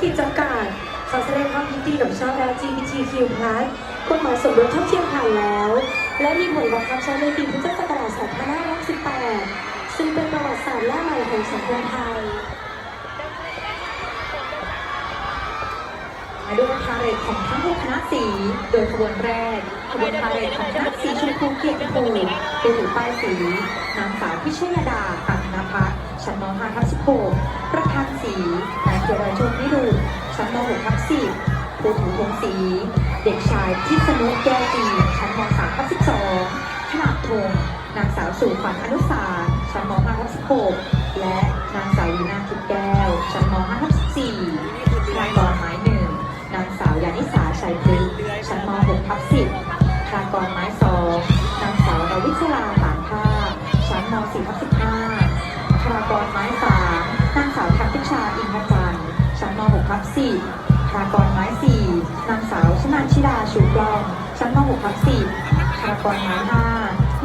ขีดจำกัดขอแสดงความยินดีกับชาว LGBTQ+ กฎหมายสมรสเท่าเทียมผ่านแล้ว และมีผลบังคับใช้ในปีพุทธศักราช2568ซึ่งเป็นประวัติศาสตร์แรกใหม่ของสังคมไทยมาด้วยพาเรดของทั้งหกคณะสี โดยขบวนแรก ขบวนพาเรดของคณะสีชมพูเกียรติภูมิโดยถือป้ายสีนางสาวพิชยดาอัคณพัฒน์ชั้นม 5 ทับ16ประธานสีนายเกียรติ 1ทับ10ครูถูพงสีเด็กชายที่สนุกแก้วจีชั้นม .3 ทับสิบสองขนาดทงนางสาวสุขวันอนุสาชั้นม .5 ทับสิบหกและนางสาววีนาทิพแก้ว ชั้นม .5 ทับสิบสี่นายกรไม้หนึ่งนางสาวยานิสาชัยพฤกษ์ชั้นม .6 ทับสิบพากรไม้สองนางสาวดาวิชลาสานท่าชั้นม .4 ทับสิบห้ากรไม้สามนางสาวทัพพิชาอินทจันทร์ชั้นม .6 ทับ4 ครากรไม้สี่นางสาวชนาชิดาชูกลอง ชั้นม 6 ทับ10ครากรไม้ห้า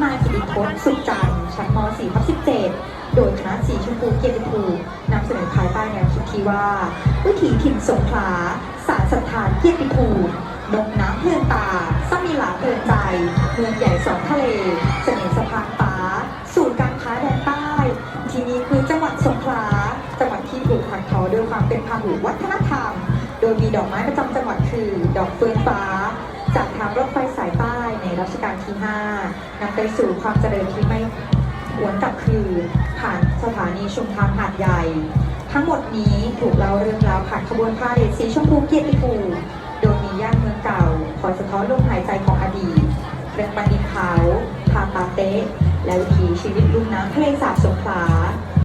นายกิติพจน์สุขจันทร์ชั้นม 4 ทับ17 โดยคณะสีชมพูเกียรติภูมินำเสนอภายใต้แนวคิดที่ว่า วิถีถิ่นสงขลา สารสถานเกียรติภูมินกน้ำเพลินตาสมิลาเพลินใจ เมืองใหญ่สองทะเล เสน่ห์สะพานฟ้าศูนย์การค้าแดนใต้ ที่นี่คือจังหวัดสงขลา จังหวัดที่ถูกขัดทอด้วยความเป็นพาหุวัฒนธรรม ดยมีดอกไม้ประจำจังหวัดคือ ดอกเฟื่องฟ้า จากทางรถไฟสายใต้ในรัชกาลที่ 5นำไปสู่ความเจริญที่ไม่หวนกลับคืนผ่านสถานีชุมทางหาดใหญ่ ทั้งหมดนี้ถูกเล่าเรื่องราวผ่านขบวนพาเหรดสีชมพูเกียรติภูมิโดยมีย่านเมืองเก่า คอยสะท้อนลมหายใจของอดีตเรื่องบันดินเขาพาปาเต้และวิถีชีวิตลุ่มน้ำทะเลสาบสงขลา